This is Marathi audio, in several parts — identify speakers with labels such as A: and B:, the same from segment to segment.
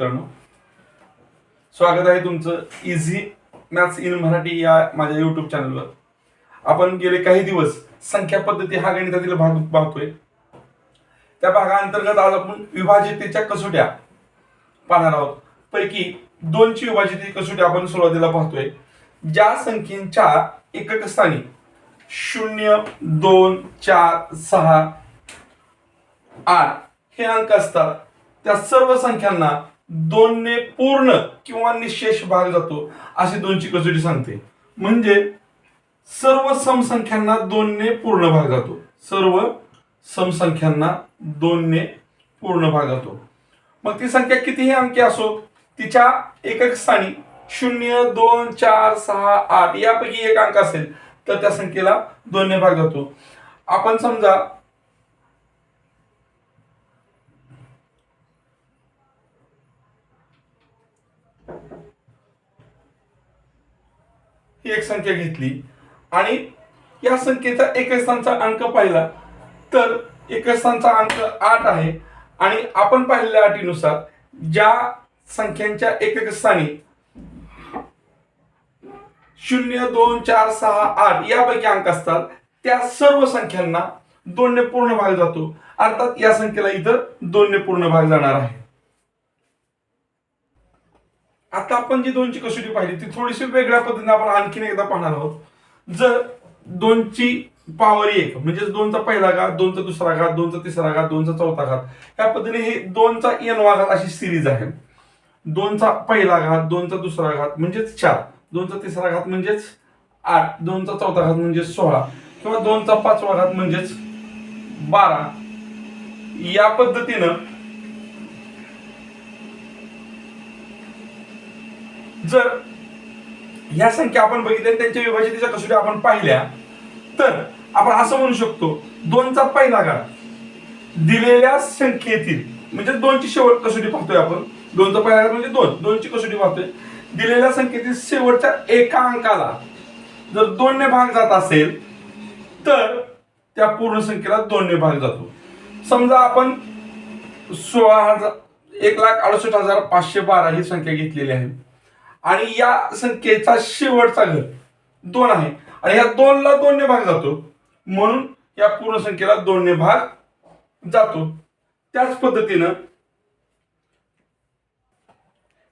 A: मित्रांनो. स्वागत आहे तुमचं इझी मॅथ्स इन मराठी या माझ्या युट्यूब चॅनलवर आपण गेले काही दिवस संख्या पद्धती हा गणितातील भाग पाहतोय. त्या भागाअंतर्गत आज आपण विभाजितेच्या कसोट्या पाहणार आहोत. पैकी दोनची विभाजित कसोटी आपण सुरुवातीला पाहतोय. ज्या संख्येच्या एकक स्थानी शून्य दोन चार सहा आठ हे अंक असतात. त्या सर्व संख्यांना दोनने पूर्ण किंवा निशेष भाग जातो अशी दोनची कसोटी सांगते. म्हणजे सर्व समसंख्यांना दोनने पूर्ण भाग जातो. सर्व समसंख्यांना दोनने पूर्ण भाग जातो. मग ती संख्या कितीही अंकी असो तिच्या एकक स्थानी शून्य दोन चार सहा आठ यापैकी एक अंक असेल तर त्या संख्येला दोनने भाग जातो. आपण समजा ही एक संख्या घेतली. आणि या संख्येचा एक स्थानचा अंक पाहिला तर एक स्थानचा अंक आठ आहे. आणि आपण पाहिलेल्या अटीनुसार ज्या संख्यांच्या एकक स्थानी शून्य दोन चार सहा आठ यापैकी अंक असतात त्या सर्व संख्यांना दोनने पूर्ण भाग जातो. अर्थात या संख्येला इथं दोनने पूर्ण भाग जाणार आहे. आता आपण जी दोनची कसोटी पाहिली ती थोडीशी वेगळ्या पद्धतीने आपण आणखीन एकदा पाहणार आहोत. जर दोनची पॉवर एक म्हणजे दोनचा पहिला घात दोनचा दुसरा घात दोनचा तिसरा घात दोनचा चौथा घात या पद्धतीने हे दोनचा एन घात अशी सिरीज आहे. दोनचा पहिला घात दोनचा दुसरा घात म्हणजेच चार दोनचा तिसरा घात म्हणजेच आठ दोनचा चौथा घात म्हणजेच सोळा किंवा दोनचा पाचवा घात म्हणजेच बारा. या पद्धतीनं जर ह्या संख्या आपण बघितल्या त्यांच्या विभाजितीच्या कसोटी आपण पाहिल्या तर आपण असं म्हणू शकतो दोनचा पहिला घात दिलेल्या संख्येतील म्हणजे दोनची शेवट कसोटी पाहतोय आपण. दोनचा पहिला घात म्हणजे दोन दोनची कसोटी पाहतोय. दिलेल्या संख्येतील शेवटच्या एका अंकाला जर दोनने भाग जात असेल तर त्या पूर्ण संख्येला दोनने भाग जातो. समजा आपण सोळा हजार एक लाख अडुसष्ट हजार पाचशे बारा ही संख्या घेतलेली आहे. आणि या संख्येचा शेवटचा घर दोन आहे. आणि या दोनला दोनने भाग जातो. म्हणून या पूर्ण संख्येला दोनने भाग जातो. त्याच पद्धतीनं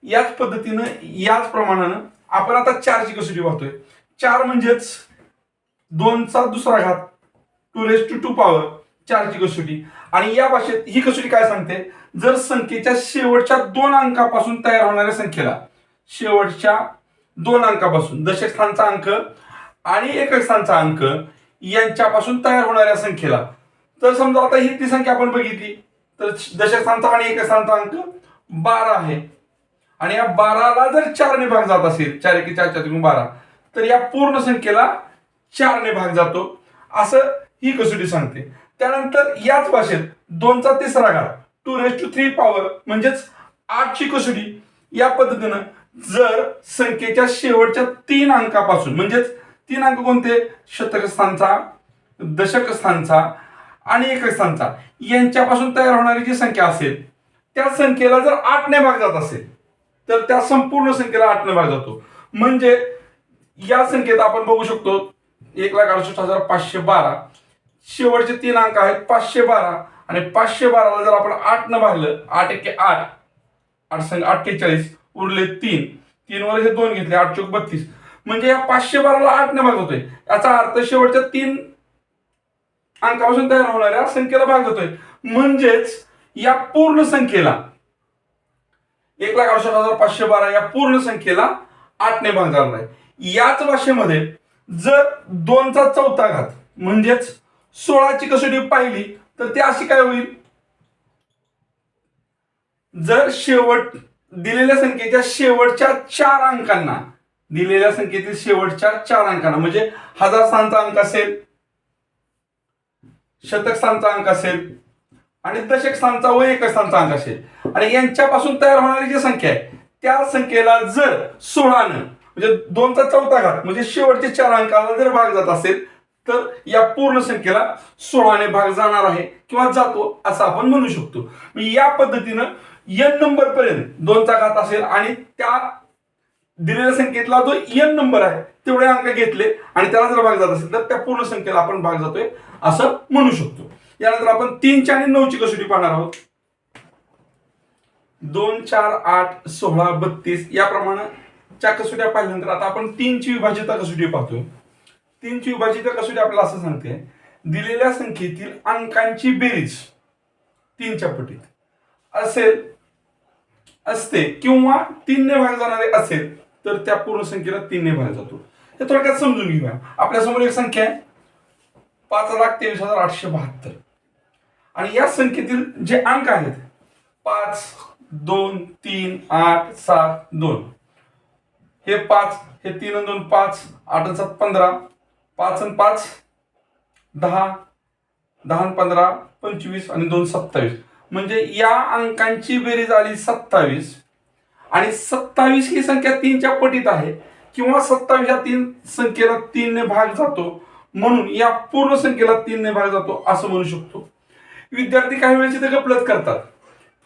A: याच पद्धतीनं याच प्रमाणानं आपण आता चारची कसोटी पाहतोय चार म्हणजेच दोनचा दुसरा घात two raise to two power चारची कसोटी. आणि या भाषेत ही कसोटी काय सांगते? जर संख्येच्या शेवटच्या दोन अंकापासून तयार होणाऱ्या संख्येला शेवटच्या दोन अंकापासून दशक स्थानचा अंक आणि एकक स्थानचा अंक यांच्यापासून तयार होणाऱ्या संख्येला. तर समजा आता ही ती संख्या आपण बघितली तर दशक स्थानचा आणि एकक स्थानचा अंक बारा आहे. आणि या बाराला जर चारने भाग जात असेल चार एक चार चार बारा तर या पूर्ण संख्येला चारने भाग जातो. असं ही कसोटी सांगते. त्यानंतर याच भाषेत दोनचा तिसरा घात two raise to three power म्हणजेच आठची कसोटी या पद्धतीनं जर संख्येच्या शेवटच्या तीन अंकापासून म्हणजेच तीन अंक कोणते? शतकस्थानचा दशकस्थानचा दशक स्थानचा आणि एकस्थानचा यांच्यापासून तयार होणारी जी संख्या असेल त्या संख्येला जर आठने भाग जात असेल तर त्या संपूर्ण संख्येला आठने भाग जातो. म्हणजे या संख्येत आपण बघू शकतो एक लाख अडुसष्ट हजार पाचशे बारा. शेवटचे तीन अंक आहेत पाचशे बारा. आणि पाचशे बाराला जर आपण आठ न भागलं आठ एके आठ आठ संख्या अठ्ठेचाळीस उरले तीन. तीनवर हे दोन घेतले आठ चौक बत्तीस. म्हणजे या पाचशे बाराला आठ ने भाग होतोय. याचा अर्थ शेवटच्या तीन अंकापासून तयार होणाऱ्या संख्येला भाग होतोय. म्हणजेच या पूर्ण संख्येला एक लाख अडुसष्ट हजार पाचशे बारा या पूर्ण संख्येला आठने भाग झाला आहे. याच भाषेमध्ये जर दोनचा चौथा घात म्हणजेच सोळाची कसोटी पाहिली तर ती अशी काय होईल? जर शेवट दिलेल्या संख्येच्या शेवटच्या चार अंकांना दिलेल्या संख्येतील शेवटच्या चार अंकांना म्हणजे हजार स्थानचा अंक असेल शतक स्थानचा अंक असेल आणि दशक स्थानचा व एक स्थानचा अंक असेल. आणि यांच्यापासून तयार होणारी जी संख्या आहे त्या संख्येला जर सोळानं म्हणजे दोनचा चौथा घात म्हणजे शेवटच्या चार अंकाला जर भाग जात असेल तर या पूर्ण संख्येला सोळाने भाग जाणार आहे किंवा जातो असं आपण म्हणू शकतो. या पद्धतीनं एन नंबर पर्यंत दोनचा घात असेल आणि त्या दिलेल्या संख्येतला जो एन नंबर आहे तेवढे अंक घेतले आणि त्याला जर भाग जात असेल तर त्या पूर्ण संख्येला आपण भाग जातोय असं म्हणू शकतो. यानंतर आपण तीनची आणि नऊची कसोटी पाहणार आहोत. दोन चार आठ सोळा बत्तीस याप्रमाणे च्या कसोट्या पाहिल्यानंतर आता आपण तीनची विभाजिता कसोटी पाहतोय. तीनची विभाजित कसोटी आपल्याला असं सांगते. दिलेल्या संख्येतील अंकांची बेरीज तीनच्या पटीत असेल असते किंवा तीनने भाग जाणारे असेल तर त्या पूर्ण संख्येला तीनने भाग जातो. हे थोडक्यात समजून घेऊया. आपल्यासमोर एक संख्या आहे. पाच लाख तेवीस हजार आठशे बहात्तर. आणि या संख्येतील जे अंक आहेत पाच दोन तीन आठ सात दोन. हे पाच हे तीन दोन पाच आठ सात पंधरा. पाच आणि पाच दहा दहा आणि पंधरा पंचवीस आणि दोन सत्तावीस. म्हणजे या अंकांची बेरीज आली सत्तावीस. आणि सत्तावीस ही संख्या तीनच्या पटीत आहे. किंवा सत्तावीस या तीन संख्येला तीनने भाग जातो. म्हणून या पूर्ण संख्येला तीनने भाग जातो असं म्हणू शकतो. विद्यार्थी काही वेळेस इथे गपलत करतात.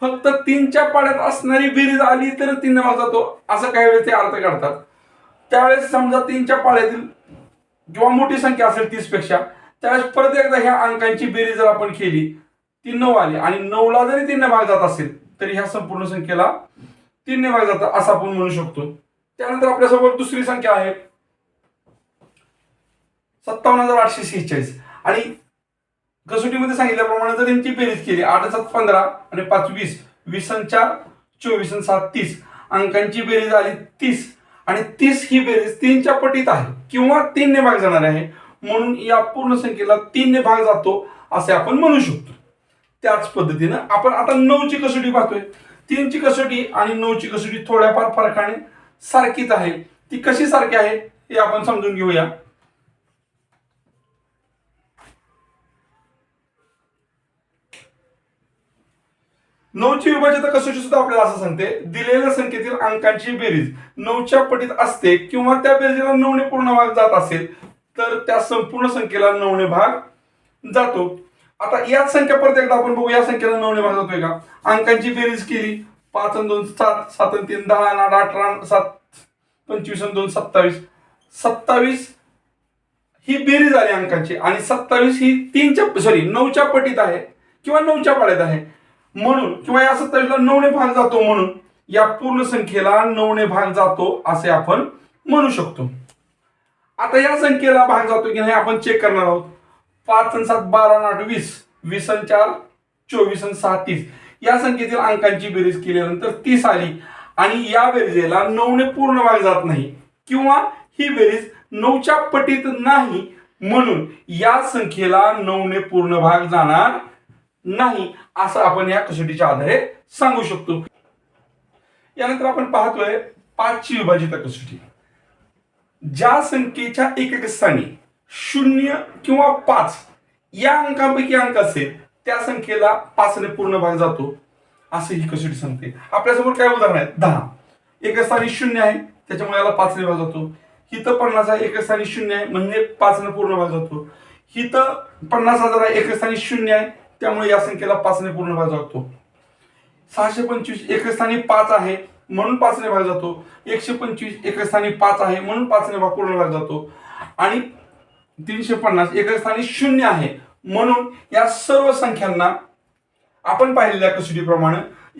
A: फक्त तीनच्या पाड्यात असणारी बेरीज आली तर तीनने भाग जातो. असं काही वेळेस ते अर्थ काढतात. त्यावेळेस समजा तीनच्या पाड्यातील किंवा मोठी संख्या असेल तीसपेक्षा त्यावेळेस परत एकदा ह्या अंकांची बेरीज जर आपण केली ती नऊ आली आणि नऊला जरी तीनने भाग जात असेल तरी ह्या संपूर्ण संख्येला तीनने भाग जातात असं आपण म्हणू शकतो. त्यानंतर आपल्यासोबत दुसरी संख्या आहे. सत्तावन्न हजार आठशे सेहेचाळीस आणि कसोटीमध्ये सांगितल्याप्रमाणे जर यांची बेरीज केली आठ सात पंधरा आणि पाच वीस वीस चार चोवीस सात तीस अंकांची बेरीज आली तीस. आणि तीस ही बेरीज तीनच्या पटीत आहे. किंवा तीनने भाग जाणार आहे. म्हणून या पूर्ण संख्येला तीनने भाग जातो असे आपण म्हणू शकतो. त्याच पद्धतीनं आपण आता नऊची कसोटी पाहतोय. तीनची कसोटी आणि नऊची कसोटी थोड्याफार फरकाने सारखीच आहे. ती कशी सारखी आहे हे आपण समजून घेऊया. नऊची विभाजित कसोटी सुद्धा आपल्याला असं सांगते. दिलेल्या संख्येतील अंकांची बेरीज. नऊच्या पटीत असते किंवा त्या बेरीजला नऊने पूर्ण भाग जात असेल तर त्या संपूर्ण संख्येला नऊने भाग जातो. आता याच संख्या परत एकदा आपण बघू या संख्येला नऊने भाग जातोय का? अंकांची बेरीज केली. पाच आणि दोन सात. सात आणि तीन दहा आणि आठ अठरा सात. पंचवीस आणि दोन सत्तावीस. सत्तावीस ही बेरीज आली अंकांची. आणि सत्तावीस ही तीनच्या सॉरी नऊच्या पटीत आहे किंवा नऊच्या पाड्यात आहे. म्हणून किंवा या सत्तावीसला नऊने भाग जातो म्हणून या पूर्ण संख्येला नऊने भाग जातो असे आपण म्हणू शकतो. आता या संख्येला भाग जातो की नाही आपण चेक करणार आहोत. पाच आणि सात बारा आठ वीस. वीस आणि चार चोवीस आणि सहा तीस या संख्येतील अंकांची बेरीज केल्यानंतर तीस आली. आणि या बेरीजेला नऊने पूर्ण भाग जात नाही. किंवा ही बेरीज नऊच्या पटीत नाही. म्हणून या संख्येला नऊने पूर्ण भाग जाणार नाही असं आपण या कसोटीच्या आधारे सांगू शकतो. यानंतर आपण पाहतोय पाचची विभाजित कसोटी. ज्या संख्येच्या एकक स्थानी शून्य किंवा पाच या अंकापैकी अंक असेल त्या संख्येला पाचने पूर्ण भाग जातो. असं ही कसोटी सांगते. आपल्यासमोर काय उदाहरण आहे? दहा. एक स्थानी शून्य आहे त्याच्यामुळे याला पाचने भाग जातो. हिथं पन्नास आहे एक स्थानी शून्य आहे म्हणजे पाचने पूर्ण भाग जातो. हिथं पन्नास हजार आहे एक स्थानी शून्य आहे त्यामुळे या संख्येला पाचने पूर्ण भाग जातो. सहाशे पंचवीस एक स्थानी पाच आहे म्हणून पाचने भाग जातो. एकशे पंचवीस एक स्थानी पाच आहे म्हणून पाचने भाग पूर्ण भाग जातो. आणि तीनशे पन्नास एक स्थानी शून्य आहे म्हणून या सर्व संख्यांना आपण पाहिलेल्या कसोटीप्रमाणे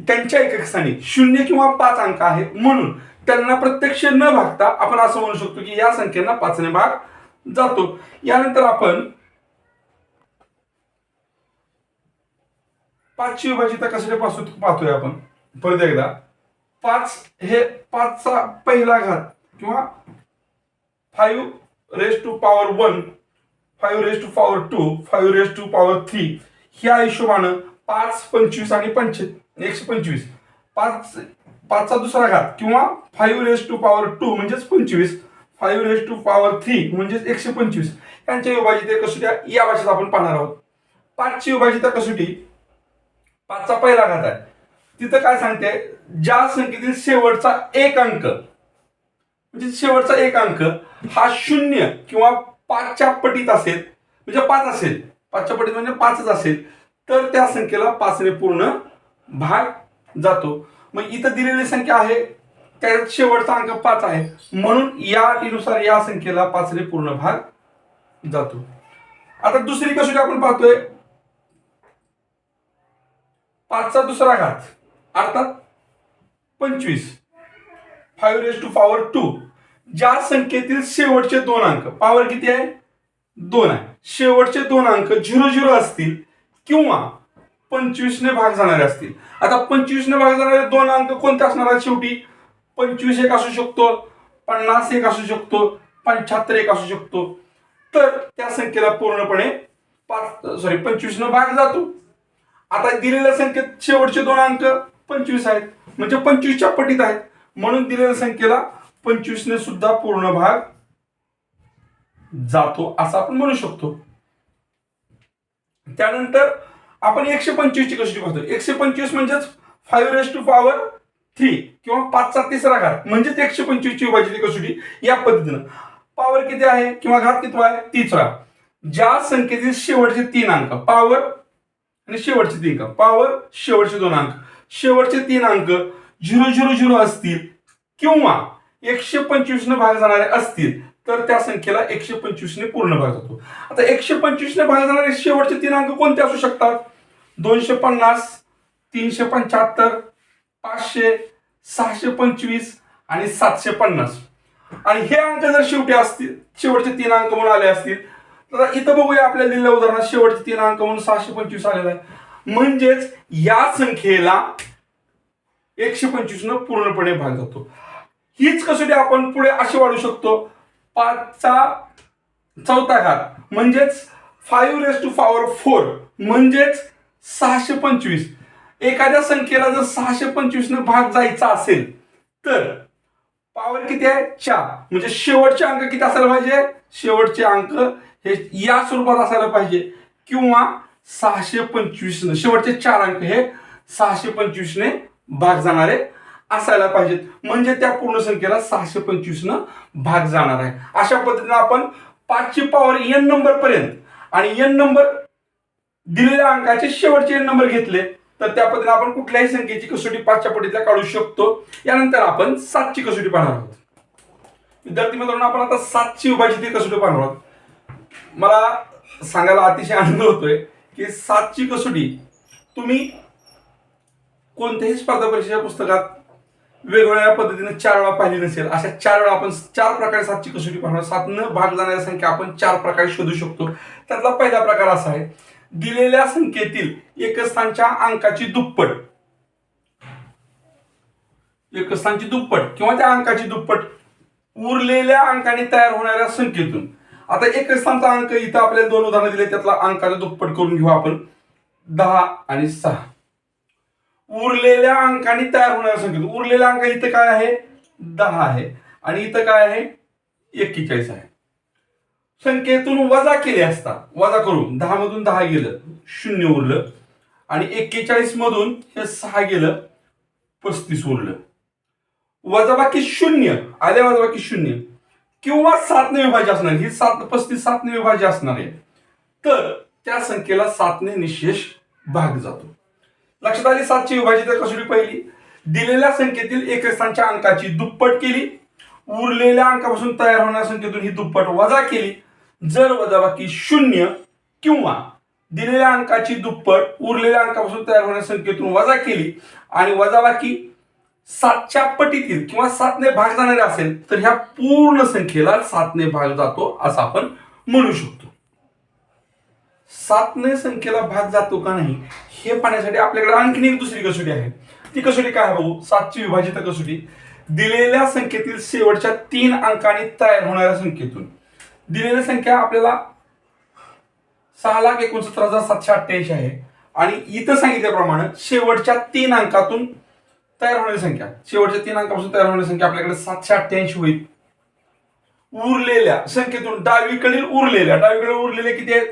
A: त्यांच्या एकस्थानी शून्य किंवा पाच अंक आहेत म्हणून त्यांना प्रत्यक्ष न भागता आपण असं म्हणू शकतो की या संख्येना पाचने भाग जातो. यानंतर आपण पाचची विभाजित कशाच्या पासून पाहतोय आपण? परत एकदा. पाच हे पाचचा पहिला घात किंवा five raise to power one five raise to power two five raise to power three ह्या हिशोबानं पाच पंचवीस आणि पंचे एकशे पंचवीस. पाच पाचचा दुसरा घात किंवा five raise to power two म्हणजेच पंचवीस five raise to power three म्हणजेच एकशे पंचवीस. यांच्या विभाजित कसोट्या या भाषेत आपण पाहणार आहोत. पाचची विभाजित कसोटी पाचचा पहिला घात आहे. तिथं काय सांगते? ज्या संख्येतील शेवटचा एक अंक म्हणजे शेवटचा एक अंक हा शून्य किंवा पाचच्या पटीत असेल म्हणजे पाच असेल. पाचच्या पटीत म्हणजे पाचच असेल. तर त्या संख्येला पाचने पूर्ण भाग जातो. मग इथं दिलेली संख्या आहे. त्यात शेवटचा अंक पाच आहे. म्हणून या अटीनुसार या संख्येला पाचने पूर्ण भाग जातो. आता दुसरी कशी आपण पाहतोय. पाचचा दुसरा घात. अर्थात पंचवीस. Five raise to power two ज्या संख्येतील शेवटचे दोन अंक पॉवर किती आहे? दोन आहे. शेवटचे दोन अंक झिरो झिरो असतील किंवा पंचवीसने भाग जाणारे असतील. आता पंचवीसने भाग जाणारे दोन अंक कोणते असणार आहेत शेवटी? पंचवीस एक असू शकतो पन्नास एक असू शकतो पंच्याहत्तर एक असू शकतो. तर त्या संख्येला पूर्णपणे पाच सॉरी पंचवीसनं भाग जातो. आता दिलेल्या संख्येत शेवटचे दोन अंक पंचवीस आहेत. म्हणजे पंचवीसच्या पटीत आहेत. म्हणून दिलेल्या संख्येला पंचवीसने सुद्धा पूर्ण भाग जातो असं आपण म्हणू शकतो. त्यानंतर आपण एकशे पंचवीसची कशी पाहतो? एकशे पंचवीस म्हणजेच five raise to power three किंवा पाचचा तिसरा घात. म्हणजेच एकशे पंचवीसची विभाजित कसोटी या पद्धतीनं. पॉवर किती आहे? किंवा घात किती आहे? तिसरा ज्या संख्येतील शेवटचे तीन अंक पॉवर आणि शेवटचे तीन अंक. पॉवर शेवटचे दोन अंक. शेवटचे तीन अंक झिरो झिरो झिरो असतील किंवा एकशे पंचवीसने भाग जाणारे असतील तर त्या संख्येला एकशे पंचवीसने पूर्ण भाग जातो. आता एकशे पंचवीसने भाग जाणारे शेवटचे तीन अंक कोणते असू शकतात? दोनशे पन्नास तीनशे पंच्याहत्तर पाचशे सहाशे पंचवीस आणि सातशे पन्नास. आणि हे अंक जर शेवटी असतील शेवटचे तीन अंक म्हणून आले असतील तर इथं बघूया आपल्या दिलेल्या उदाहरणात शेवटचे तीन अंक म्हणून सहाशे पंचवीस आलेला आहे. म्हणजेच या संख्येला एकशे पंचवीस न पूर्णपणे भाग जातो. हीच कसोटी आपण पुढे अशी वाढू शकतो. पाचचा चौथा घात म्हणजेच five raise to power four म्हणजेच सहाशे पंचवीस. एखाद्या संख्येला जर सहाशे पंचवीस न भाग जायचा असेल तर पॉवर किती आहे? चार. म्हणजे शेवटचे अंक किती असायला पाहिजे? शेवटचे अंक हे या स्वरूपात असायला पाहिजे. किंवा सहाशे पंचवीस न शेवटचे चार अंक हे सहाशे पंचवीस ने भाग जाणारे असायला पाहिजेत. म्हणजे त्या पूर्ण संख्येला सहाशे पंचवीस न भाग जाणार आहे. अशा पद्धतीने आपण पाचशे पॉवर एन नंबर पर्यंत आणि एन नंबर दिलेल्या अंकाचे शेवटचे एन नंबर घेतले तर त्या पद्धतीने आपण कुठल्याही संख्येची कसोटी पाचच्या पटीतल्या काढू शकतो. यानंतर आपण सातची कसोटी पाहणार आहोत. विद्यार्थी मित्रांनो आपण आता सातची ती कसोटी पाहणार आहोत. मला सांगायला अतिशय आनंद होतोय की सातची कसोटी तुम्ही कोणत्याही स्पर्धा परीक्षेच्या पुस्तकात वेगवेगळ्या पद्धतीने चार वेळा पाहिली नसेल अशा चार वेळा आपण चार प्रकारे सातची कसोटी पाहणार सात न भाग जाणाऱ्या संख्या आपण चार प्रकारे शोधू शकतो. त्यातला पहिला प्रकार असा आहे दिलेल्या संख्येतील एकस्थानच्या अंकाची दुप्पट. एकस्थानची दुप्पट किंवा त्या अंकाची दुप्पट. उरलेल्या अंकाने तयार होणाऱ्या संख्येतून. आता एकस्थानचा अंक इथं आपल्याला दोन उदाहरणं दिले त्यातला अंकाचा दुप्पट करून घेऊ आपण. दहा आणि सहा. उरलेल्या अंकाने तयार होणाऱ्या संख्येतून. उरलेला अंक इथं काय आहे? दहा आहे. आणि इथं काय आहे? एक्केचाळीस आहे. संख्येतून वजा केले असता वजा करून दहा मधून दहा गेलं शून्य उरलं. आणि एक्केचाळीस मधून हे सहा गेलं पस्तीस उरलं. वजाबाकी शून्य. आल्या वजाबाकी शून्य. किंवा सातने विभाज्य असणार. ही सात पस्तीस सातने विभाज्य असणार आहे. तर त्या संख्येला सातने निशेष भाग जातो. लक्षात आली सातची विभाजित कसोटी पहिली? दिलेल्या संख्येतील एकस्थानच्या अंकाची दुप्पट केली. उरलेल्या अंकापासून तयार होणाऱ्या संख्येतून ही दुप्पट वजा केली. जर वजाबाकी शून्य किंवा दिलेल्या अंकाची दुप्पट उरलेल्या अंकापासून तयार होणाऱ्या संख्येतून वजा केली आणि वजाबाकी सातच्या पटीतील किंवा सातने भाग जाणारे असेल तर ह्या पूर्ण संख्येला सातने भाग जातो असं आपण म्हणू शकतो. सातने संख्येला भाग जातो का नाही हे पाहण्यासाठी आपल्याकडे आणखीन एक दुसरी कसोटी आहे. ती कसोटी काय आहे भाऊ सातची विभाजित कसोटी. दिलेल्या संख्येतील शेवटच्या तीन अंकांनी तयार होणाऱ्या संख्येतून. दिलेली संख्या आपल्याला सहा लाख एकोणसत्तर हजार सातशे अठ्ठ्याऐंशी आहे. आणि इथं सांगितल्याप्रमाणे शेवटच्या तीन अंकातून तयार होणारी संख्या. शेवटच्या तीन अंकापासून तयार होणारी संख्या आपल्याकडे सातशे अठ्ठ्याऐंशी होईल. उरलेल्या संख्येतून डावीकडील उरलेल्या डावीकडे उरलेले किती आहेत?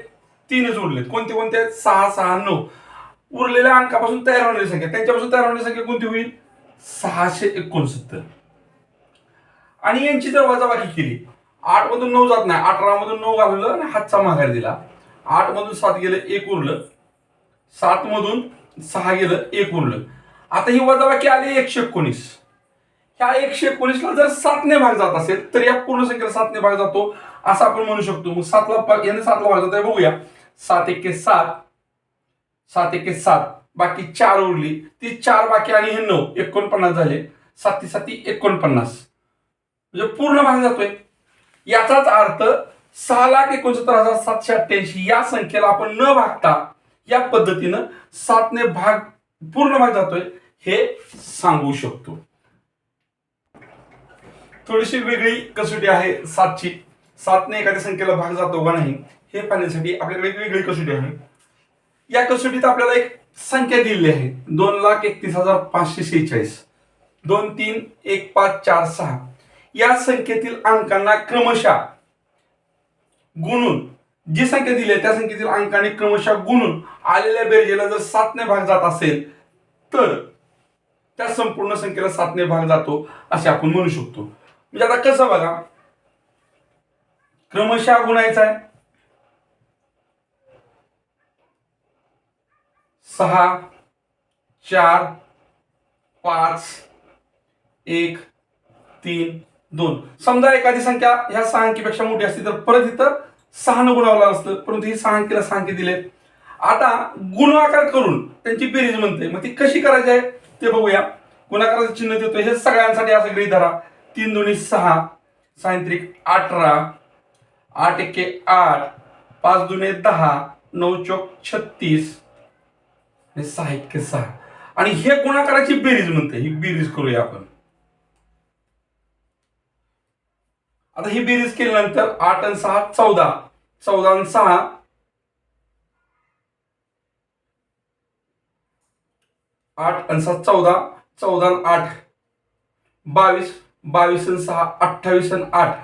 A: तीनच उरलेत. कोणते कोणते आहेत? सहा सहा नऊ. उरलेल्या अंकापासून तयार होणारी संख्या. त्यांच्यापासून तयार होणारी संख्या कोणती होईल? सहाशे एकोणसत्तर. आणि यांची जर वजाबाकी केली आठ मधून नऊ जात नाही. अठरा मधून नऊ घालवलं आणि हातचा माघार दिला. आठ मधून सात गेलं एक उरलं. सात मधून सहा गेलं एक उरलं. आता ही वजाबाकी आली एकशे एकोणीस. ह्या एकशे एकोणीसला जर सातने भाग जात असेल तर या पूर्ण संख्येला सातने भाग जातो. असं आपण म्हणू शकतो. मग सातला भाग याने सातला भाग जातो बघूया. सात एके सात सात एके सात. बाकी चार उरली. ती चार बाकी आणि हे नऊ एकोणपन्नास झाले. साती साती एकोणपन्नास. म्हणजे पूर्ण भाग जातोय. याचाच अर्थ सहा लाख एकोणसत्तर हजार सातशे अठ्ठ्याऐंशी या संख्येला आपण न भागता या पद्धतीनं सातने भाग पूर्ण भाग जातोय. हे सांगू शकतो. थोडीशी वेगळी कसोटी आहे सातची. सातने एखाद्या संख्येला भाग जातो का नाही हे पाहण्यासाठी आपल्याकडे एक वेगळी कसोटी आहे. या कसोटीत आपल्याला एक संख्या दिलेली आहे. दोन लाख एकतीस हजार पाचशे शेहेचाळीस दोन तीन एक पाच चार सहा. या संख्येतील अंकांना क्रमशः गुणून जी संख्या दिली आहे त्या संख्येतील अंकाने क्रमशः गुणून आलेल्या बेरजेला जर सातने भाग जात असेल तर त्या संपूर्ण संख्येला सातने भाग जातो असे आपण म्हणू शकतो. म्हणजे आता कसं बघा क्रमशः गुणायचा आहे. सहा चार पाच एक तीन दोन. समजा एखादी संख्या ह्या सहा अंकीपेक्षा मोठी असती तर परत इथं सहा न गुणावलं असतं परंतु ही सहा अंकीला सहा अंकी दिले आता गुणाकार करून त्यांची बेरीज म्हणते मग ती कशी करायची आहे? ते बघूया. गुणाकाराचं चिन्ह देतो हे सगळ्यांसाठी असं गृहित धरा. तीन दोन्ही सहा. सायंत्रिक अठरा. आठ एके आठ. पाच दुने दहा. नऊ चौक छत्तीस. आणि सहा एके सहा. आणि हे गुणाकाराची बेरीज म्हणते? ही बेरीज करूया आपण. आता ही बेरीज केल्यानंतर आठ आणि सहा चौदा. चौदा आणि सहा. आठ आणि सात चौदा. चौदा आठ. बावीस बावीस आणि सहा अठ्ठावीस आणि आठ.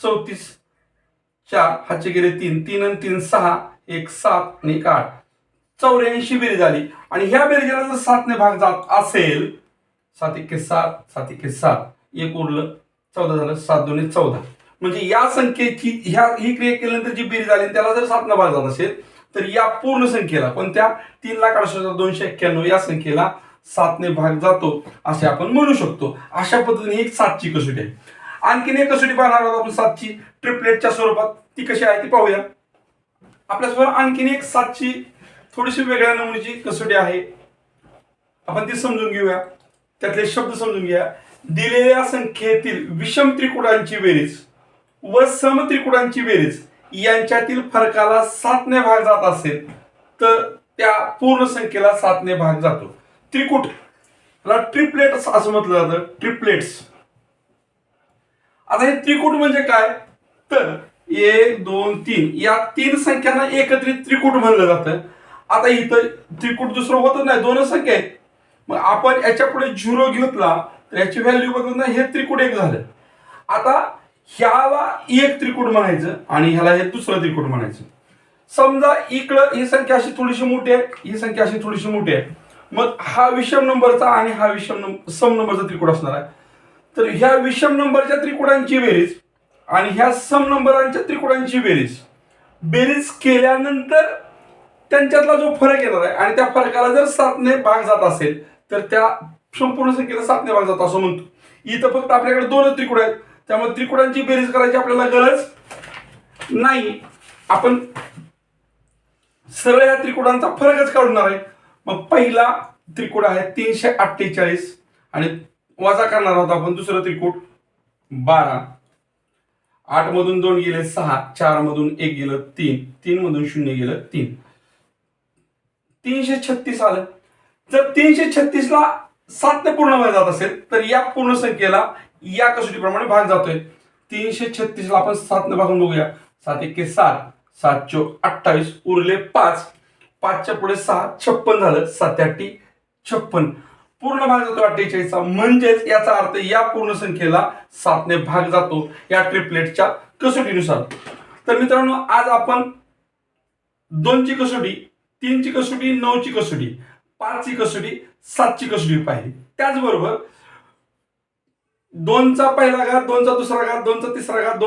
A: चौतीस चार. हाचे गेले तीन. तीन आणि तीन सहा. एक सात आणि एक आठ. चौऱ्याऐंशी बेरीज झाली. आणि ह्या बेरीजाला जर सातने भाग जात असेल सात एके सात सात एके सात. एक उरलं चौदा झालं सात दोन्ही चौदा. म्हणजे या संख्येची ह्या ही क्रिया केल्यानंतर जी बेरीज आली त्याला जर सातने भाग जात असेल तर या पूर्ण संख्येला कोणत्या? तीन लाख अडुसष्ट हजार दोनशे एक्क्याण्णव या संख्येला सातने भाग जातो असे आपण म्हणू शकतो. अशा पद्धतीने एक सातची कसोटी आहे. आणखीन एक कसोटी पाहणार आहोत आपण सातची. ट्रिपलेटच्या स्वरूपात ती कशी आहे ती पाहूया. आपल्यासमोर आणखीन एक सातची थोडीशी वेगळ्या नमुनीची कसोटी आहे. आपण ती समजून घेऊया. त्यातले शब्द समजून घ्या दिलेल्या संख्येतील विषम त्रिकुटांची बेरीज व सम त्रिकुटांची बेरीज यांच्यातील फरकाला सातने भाग जात असेल तर त्या पूर्ण संख्येला सातने भाग जातो. त्रिकुट. याला ट्रिपलेट असं म्हटलं जातं. ट्रिपलेट्स आता हे त्रिकुट म्हणजे काय? तर एक दोन तीन. या तीन संख्यांना एकत्रित त्रिकुट म्हणलं जातं. आता इथं त्रिकुट दुसरं होतच नाही दोनच संख्या आहेत. मग आपण याच्यापुढे झिरो घेतला तर याची व्हॅल्यू बदलून हे त्रिकुट एक झालं. आता ह्याला एक त्रिकुट म्हणायचं आणि ह्याला हे दुसरं त्रिकुट म्हणायचं. समजा इकडं ही संख्या अशी थोडीशी मोठी आहे ही संख्या अशी थोडीशी मोठी आहे. मग हा विषम नंबरचा आणि हा विषम नंबर सम नंबरचा त्रिकुट असणार आहे. तर ह्या विषम नंबरच्या त्रिकुटांची बेरीज आणि ह्या सम नंबरांच्या त्रिकुटांची बेरीज. बेरीज केल्यानंतर त्यांच्यातला जो फरक येणार आहे आणि त्या फरकाला जर सातने भाग जात असेल तर त्या संपूर्ण संख्येला सातने भाग जात असं म्हणतो. इथं फक्त आपल्याकडे दोनच त्रिकुट आहेत. त्यामुळे त्रिकुटांची बेरीज करायची आपल्याला गरज नाही. आपण सरळ या त्रिकुटांचा फरकच काढणार आहे. मग पहिला त्रिकुट आहे तीनशे अठ्ठेचाळीस आणि वजा करणार आहोत आपण दुसरं त्रिकुट बारा. आठ मधून दोन गेले सहा चार मधून एक गेलं तीन तीन मधून शून्य गेलं तीन. तीनशे छत्तीस आलं. जर तीनशे छत्तीसला सात ने पूर्ण भाग जात असेल तर या पूर्ण संख्येला या कसोटीप्रमाणे भाग जातोय. तीनशे छत्तीस ला आपण सातनं भागून बघूया. सात एके सात सात अठ्ठावीस उरले पाच. पाचच्या पुढे सहा छप्पन झालं. सात्याटी छप्पन. पूर्ण भाग जातो अठ्ठेचाळीसचा. म्हणजेच याचा अर्थ या पूर्ण संख्येला सातने भाग जातो या ट्रिपलेटच्या कसोटीनुसार. तर मित्रांनो आज आपण दोनची कसोटी तीनची कसोटी नऊची कसोटी पाचची कसोटी सातची कसोटी पाहिली. त्याचबरोबर दोनचा पहिला घात दोनचा दुसरा घात दोनचा तिसरा घात दोन